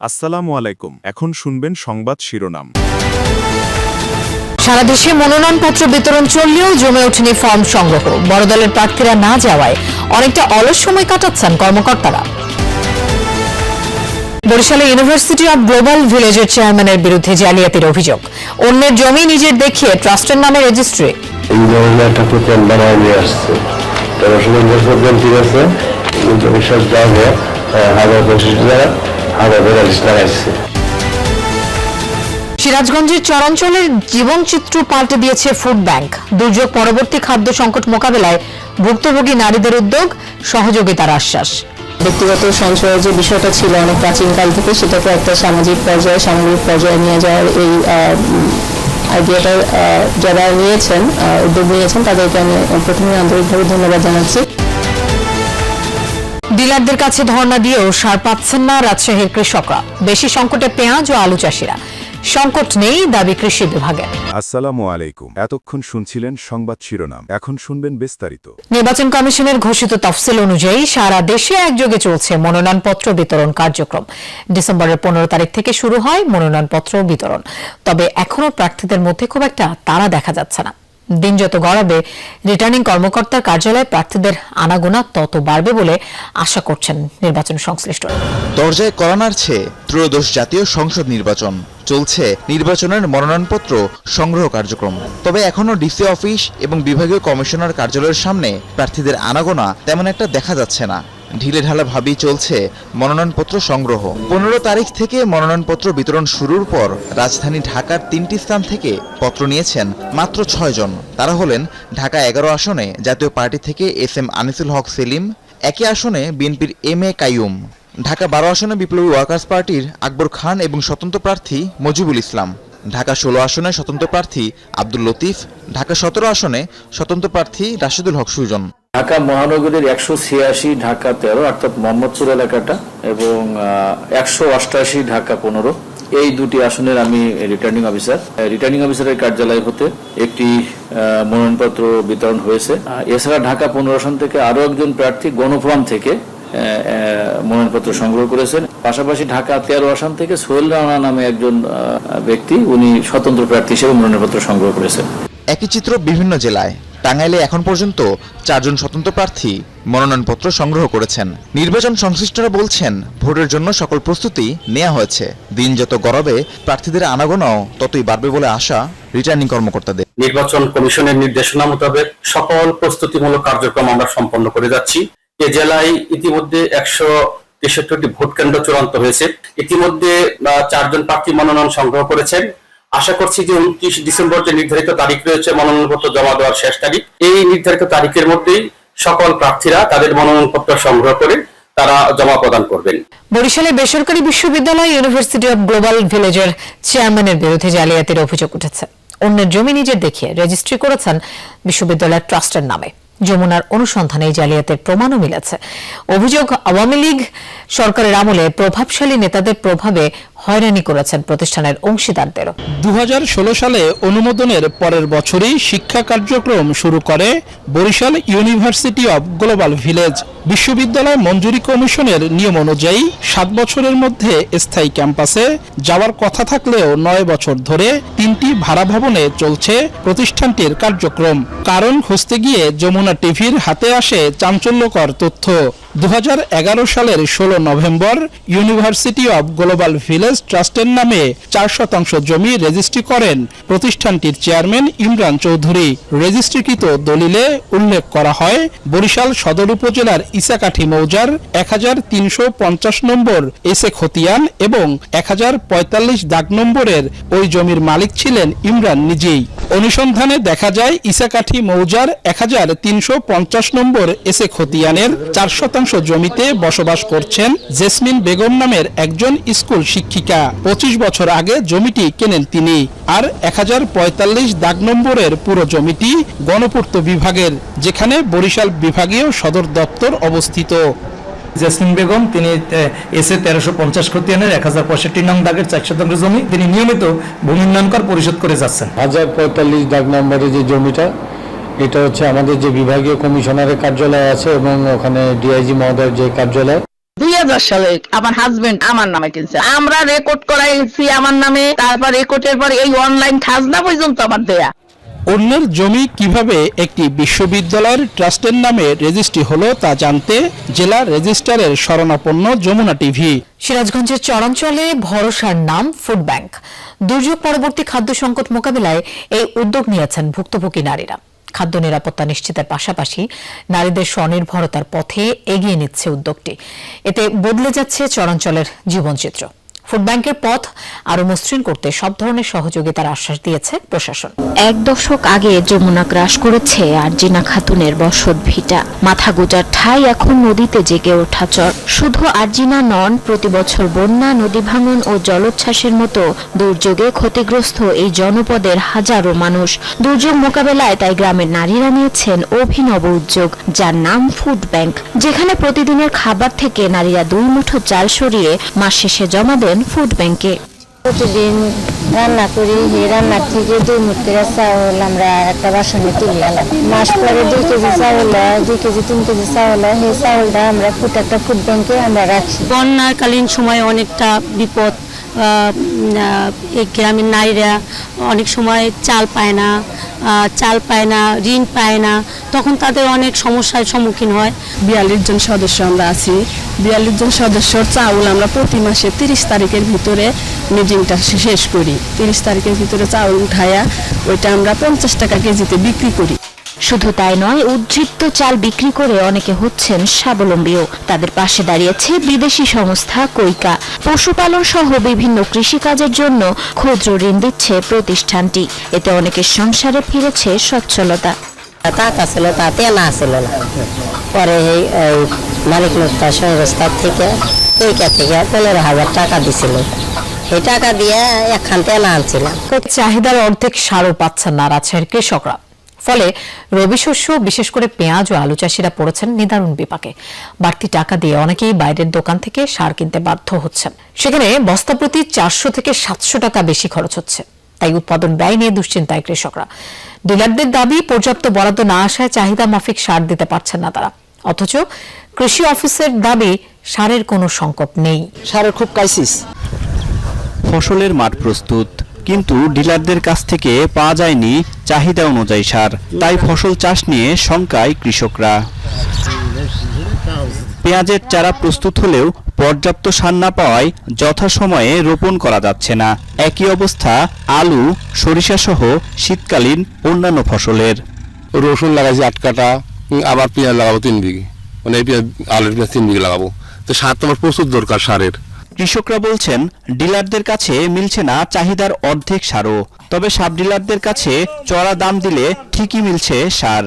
আসসালামু আলাইকুম। এখন শুনবেন সংবাদ শিরোনাম। সারা দেশে মনোনয়নপত্র বিতরণ চললেও জমে ওঠেনি ফর্ম সংগ্রহ। বড় দলের প্রার্থীরা না যাওয়ায় অনেকটা অলস সময় কাটাচ্ছেন কর্মকর্তারা। বরিশালে ইউনিভার্সিটি অব গ্লোবাল ভিলেজের চেয়ারম্যানের বিরুদ্ধে জালিয়াতির অভিযোগ। অন্যের জমি নিজের দেখিয়ে ট্রাস্টের নামে রেজিস্ট্রি। আছে। লাগাইছে সিরাজগঞ্জের চরাঞ্চলের জীবনচিত্র পাল্টে দিয়েছে ফুড ব্যাংক দুর্যোগ পরবর্তী খাদ্য সংকট মোকাবেলায় ভুক্তভোগী নারীদের উদ্যোগ সহযোগিতার আশ্বাস। ব্যক্তিগত সঞ্চয়ের যে বিষয়টা ছিল অনেক প্রাচীনকাল থেকে সেটাকে একটা সামাজিক পর্যায়ে সামগ্রিক পর্যায়ে নিয়ে যাওয়ার এই আইডিয়াটা যারা নিয়েছেন আহ, উদ্যোগ নিয়েছেন তাদেরকে আমি প্রথমে আন্তরিকভাবে ধন্যবাদ জানাচ্ছি। ডিলারদের কাছে ধর্ণা দিয়েও সার পাচ্ছেন না রাজশাহীর কৃষকরা। বেশি সংকটে পেঁয়াজ ও আলু চাষিরা। সংকট নেই দাবি কৃষি বিভাগের আসসালামু আলাইকুম। এতক্ষণ শুনছিলেন সংবাদ শিরোনাম। এখন শুনবেন বিস্তারিত। নির্বাচন কমিশনের ঘোষিত তফসিল অনুযায়ী সারা দেশে একযোগে চলছে মনোনয়নপত্র বিতরণ কার্যক্রম। ডিসেম্বরের পনেরো তারিখ থেকে শুরু হয় মনোনয়নপত্র বিতরণ। তবে এখনও প্রার্থীদের মধ্যে খুব একটা তারা দেখা যাচ্ছে না। দিন যত গড়াবে রিটার্নিং কর্মকর্তার কার্যালয়ে প্রার্থীদের আনাগোনা তত বাড়বে বলে আশা করছেন নির্বাচন সংশ্লিষ্টরা। দরজায় করা নাড়ছে ত্রয়োদশ জাতীয় সংসদ নির্বাচন। চলছে নির্বাচনের মনোনয়নপত্র সংগ্রহ কার্যক্রম। তবে এখনও ডিসি অফিস এবং বিভাগীয় কমিশনার কার্যালয়ের সামনে প্রার্থীদের আনাগোনা তেমন একটা দেখা যাচ্ছে না। ঢিলে ঢালা ভাবেই চলছে মনোনয়নপত্র সংগ্রহ। পনেরো তারিখ থেকে মনোনয়নপত্র বিতরণ শুরুর পর রাজধানী ঢাকার তিনটি স্থান থেকে পত্র নিয়েছেন মাত্র ছয়জন তারা হলেন ঢাকা এগারো আসনে জাতীয় পার্টি থেকে এস এম আনিসুল হক সেলিম, একই আসনে বিএনপির এম এ কাইয়ুম। ঢাকা বারো আসনে বিপ্লবী ওয়ার্কার্স পার্টির আকবর খান এবং স্বতন্ত্র প্রার্থী মজিবুল ইসলাম। ঢাকা ষোলো আসনে স্বতন্ত্র প্রার্থী আব্দুল লতিফ, ঢাকা সতেরো আসনে স্বতন্ত্র প্রার্থী রাশেদুল হক সুজন। ঢাকা মহানগরীর একশো ছিয়াশি, ঢাকা তেরো, অর্থাৎ মোহাম্মদপুর এলাকাটা, এবং একশো অষ্টাশি, ঢাকা পনেরো। এই দুটি আসনের আমি রিটার্নিং অফিসার রিটার্নিং অফিসারের কার্যালয় হতে একটি মনোনয়নপত্র বিতরণ হয়েছে। এছাড়া ঢাকা পনেরো আসন থেকে আরও একজন প্রার্থী গণফোরাম থেকে মনোনয়নপত্র সংগ্রহ করেছেন। পাশাপাশি ঢাকা তেরো আসন থেকে সোহেল রানা নামে একজন ব্যক্তি, উনি স্বতন্ত্র প্রার্থী হিসেবে মনোনয়নপত্র সংগ্রহ করেছেন। একই চিত্র বিভিন্ন জেলায়। টাঙ্গাইলে এখন পর্যন্ত চারজন স্বতন্ত্র প্রার্থী মনোনয়নপত্র সংগ্রহ করেছেন। নির্বাচন সংশ্লিষ্টরা বলছেন, ভোটের জন্য সকল প্রস্তুতি নেওয়া হয়েছে। দিন যত গড়াবে, প্রার্থীদের আনাগোনাও ততই বাড়বে বলে আশা রিটার্নিং কর্মকর্তাদের। নির্বাচন কমিশনের নির্দেশনা মোতাবেক সকল প্রস্তুতিমূলক কার্যক্রম আমরা সম্পন্ন করে যাচ্ছি। এ জেলায় ইতিমধ্যে একশো তেষট্টি ভোট কেন্দ্র চূড়ান্ত হয়েছে। ইতিমধ্যে চারজন প্রার্থী মনোনয়ন সংগ্রহ করেছেন। আশা করছি যে উনত্রিশ ডিসেম্বর যে নির্ধারিত তারিখ রয়েছে, মনোনয়নপত্র জমা দেওয়ার শেষ তারিখ, এই নির্ধারিত তারিখের মধ্যেই সকল প্রার্থীরা তাদের মনোনয়নপত্র সংগ্রহ করে তারা জমা প্রদান করবেন। বরিশালে বেসরকারি বিশ্ববিদ্যালয় ইউনিভার্সিটি অব গ্লোবাল ভিলেজের চেয়ারম্যানের বিরুদ্ধে জালিয়াতির অভিযোগ উঠেছে। অন্যের জমি নিজের দেখিয়ে রেজিস্ট্রি করেছেন বিশ্ববিদ্যালয়ের ট্রাস্টের নামে। যমুনার অনুসন্ধানে জালিয়াতের প্রমাণও মিলেছে। অভিযোগ আওয়ামী লীগ সরকারের আমলে প্রভাবশালী নেতাদের প্রভাবে হয়রানি করেছেন প্রতিষ্ঠানের অংশীদারদেরও। দু সালে অনুমোদনের পরের বছরই শিক্ষা কার্যক্রম শুরু করে Barishal University of Global Village. বিশ্ববিদ্যালয় মঞ্জুরি কমিশনের নিয়ম অনুযায়ী সাত বছরের মধ্যে স্থায়ী ক্যাম্পাসে যাওয়ার কথা থাকলেও নয় বছর ধরে তিনটি ভাড়া ভবনে চলছে প্রতিষ্ঠানটির কার্যক্রম। কারণ খুঁজতে গিয়ে যমুনা টিভির হাতে আসে চাঞ্চল্যকর তথ্য। দু হাজার এগারো সালের ষোলো November University of Global Village ট্রাস্টের নামে চার শতাংশ জমি রেজিস্ট্রি করেন প্রতিষ্ঠানটির চেয়ারম্যান ইমরান চৌধুরী। রেজিস্ট্রিকৃত দলিলে উল্লেখ করা হয়, বরিশাল সদর উপজেলার ইসাকাঠি মৌজার এক হাজার তিনশো পঞ্চাশ নম্বর এসে খতিয়ান এবং এক হাজার পঁয়তাল্লিশ দাগ নম্বরের ওই জমির মালিক ছিলেন ইমরান নিজেই। অনুসন্ধানে দেখা যায়, ইসাকাঠি মৌজার এক হাজার তিনশো পঞ্চাশ নম্বর এসে খতিয়ানের চার শতাংশ জমিতে বসবাস করছেন জেসমিন বেগম নামের একজন স্কুল শিক্ষিকা। পঁচিশ বছর আগে জমিটি কেনেন তিনি, আর এক হাজার পঁয়তাল্লিশ দাগ নম্বরের পুরো জমিটি গণপূর্ত বিভাগের, যেখানে বরিশাল বিভাগীয় সদর দপ্তর অবস্থিত। জেসমিন বেগম তিনি এসে তেরোশো পঞ্চাশ খতিয়ানের এক হাজার পঁয়ষট্টি নং দাগের চার শতাংশ জমি তিনি নিয়মিত ভূমি উন্নয়ন কর পরিশোধ করে যাচ্ছেন। হাজার পঁয়তাল্লিশ দাগ নম্বরে যে জমিটা এটা হচ্ছে আমাদের যে বিভাগীয় কমিশনারের কার্যালয় আছে এবং ওখানে ডিআইজি মহোদয়ের যে কার্যালয়। দুই হাজার সালে আমার হাজবেন্ড আমার নামে কিনছে। আমরা রেকর্ড করাইছি আমার নামে তারপর রেকর্ডের পর এই অনলাইন খাজনা পর্যন্ত আমার দেয়া। অন্যের জমি কীভাবে একটি বিশ্ববিদ্যালয়ের ট্রাস্টের নামে রেজিস্ট্রি হলো তা জানতে জেলা রেজিস্ট্রারের শরণাপন্ন যমুনা টিভি। সিরাজগঞ্জের চরাঞ্চলে ভরসার নাম ফুড ব্যাংক। দুর্যোগ পরবর্তী খাদ্য সংকট মোকাবিলায় এই উদ্যোগ নিয়েছেন ভুক্তভোগী নারীরা। খাদ্য নিরাপত্তা নিশ্চিতের পাশাপাশি নারীদের স্বনির্ভরতার পথে এগিয়ে নিচ্ছে উদ্যোগটি। এতে বদলে যাচ্ছে চরাঞ্চলের জীবনচিত্র। ফুড ব্যাংকের পথ আরও মসৃণ করতে সব ধরনের সহযোগিতার আশ্বাস দিয়েছে প্রশাসন। এক দশক আগে যমুনা গ্রাস করেছে আরজিনা খাতুনের বসত ভিটা। মাথা গোজার ঠাই এখন নদীতে জেগে ওঠা চর। শুধু আরজিনা নন, প্রতি বছর বন্যা, নদী ভাঙন ও জলোচ্ছ্বাসের মতো দুর্যোগে ক্ষতিগ্রস্ত এই জনপদের হাজারো মানুষ। দুর্যোগ মোকাবেলায় তাই গ্রামের নারীরা নিয়েছেন অভিনব উদ্যোগ, যার নাম ফুড ব্যাংক। যেখানে প্রতিদিনের খাবার থেকে নারীরা দুই মুঠো চাল সরিয়ে মাস শেষে জমা দেন ফুড ব্যাংকে। প্রতিদিন রান্না করি এই রান্নার থেকে দুই মুঠের চাউল আমরা একটা বাসনে তুলে আলাম মাস পরে দুই কেজি চাউল হয় দুই কেজি তিন কেজি চাউল হয় সেই চাউলটা আমরা ফুট একটা ফুড ব্যাংকে আমরা রাখি। বন্যাকালীন সময় অনেকটা বিপদ এই গ্রামের নারীরা অনেক সময় চাল পায় না চাল পায় না, ঋণ পায় না, তখন তাদের অনেক সমস্যার সম্মুখীন হয়। বিয়াল্লিশ জন সদস্য আমরা আছি। বিয়াল্লিশ জন সদস্যর চাউল আমরা প্রতি মাসে তিরিশ তারিখের ভিতরে মিটিংটা শেষ করি। তিরিশ তারিখের ভিতরে চাউল উঠায়া ওইটা আমরা পঞ্চাশ টাকা কেজিতে বিক্রি করি। শুধু তাই নয় উদ্বৃত্ত চাল বিক্রি করে অনেকে হচ্ছেন স্বাবলম্বীও। তাদের পাশে দাঁড়িয়েছে বিদেশি সংস্থা কৈকা। পশুপালন সহ বিভিন্ন কৃষিকাজের জন্য ক্ষুদ্র ঋণ দিচ্ছে প্রতিষ্ঠানটি। এতে অনেকের সংসারে ফিরেছে সচ্ছলতা। টাকা ছিল তাতে না ছিল না। পরে এই মালিক মুক্তা সংস্থা থেকে ওইটা থেকে পনেরো হাজার টাকা দিছিল। এই টাকা দিয়ে একখান তেলা আনছিলাম। চাহিদার অর্ধেক সারও পাচ্ছেন না রাজশাহীর কৃষকরা। ফলে রবি শস্য বিশেষ করে পেঁয়াজ ও আলু চাষিরা পড়েছেন নিদারুণ বিপাকে। বাড়তি টাকা দিয়ে অনেকেই বাইরের দোকান থেকে সার কিনতে বাধ্য হচ্ছেন। সেখানে বস্তা প্রতি চারশো থেকে সাতশো টাকা বেশি খরচ হচ্ছে। তাই উৎপাদন ব্যয় নিয়ে দুশ্চিন্তায় কৃষকরা। ডিলারদের দাবি পর্যাপ্ত বরাদ্দ না আসায় চাহিদা মাফিক সার দিতে পারছেন না তারা। অথচ কৃষি অফিসের দাবি সারের কোনো সংকট নেই। সারের খুব ক্রাইসিস ফসলের মাঠ প্রস্তুত কিন্তু ডিলারদের কাছ থেকে পাওয়া যায়নি চাহিদা অনুযায়ী সার। তাই ফসল চাষ নিয়ে শঙ্কায় কৃষকরা। পেঁয়াজের চারা প্রস্তুত হলেও পর্যাপ্ত সার না পাওয়ায় যথাসময়ে রোপণ করা যাচ্ছে না। একই অবস্থা আলু সরিষা সহ শীতকালীন অন্যান্য ফসলের। রসুন লাগাইছি আট কাটা আবার পেঁয়াজ লাগাবো তিন বিঘে। মানে পেঁয়াজ, আলুর পেঁয়াজ তিন বিঘে লাগাবো। তো সার তো আমার প্রচুর দরকার সারের। কৃষকরা বলছেন, ডিলারদের কাছে মিলছে না চাহিদার অর্ধেক সারও। তবে সাব ডিলারদের কাছে চড়া দাম দিলে ঠিকই মিলছে সার।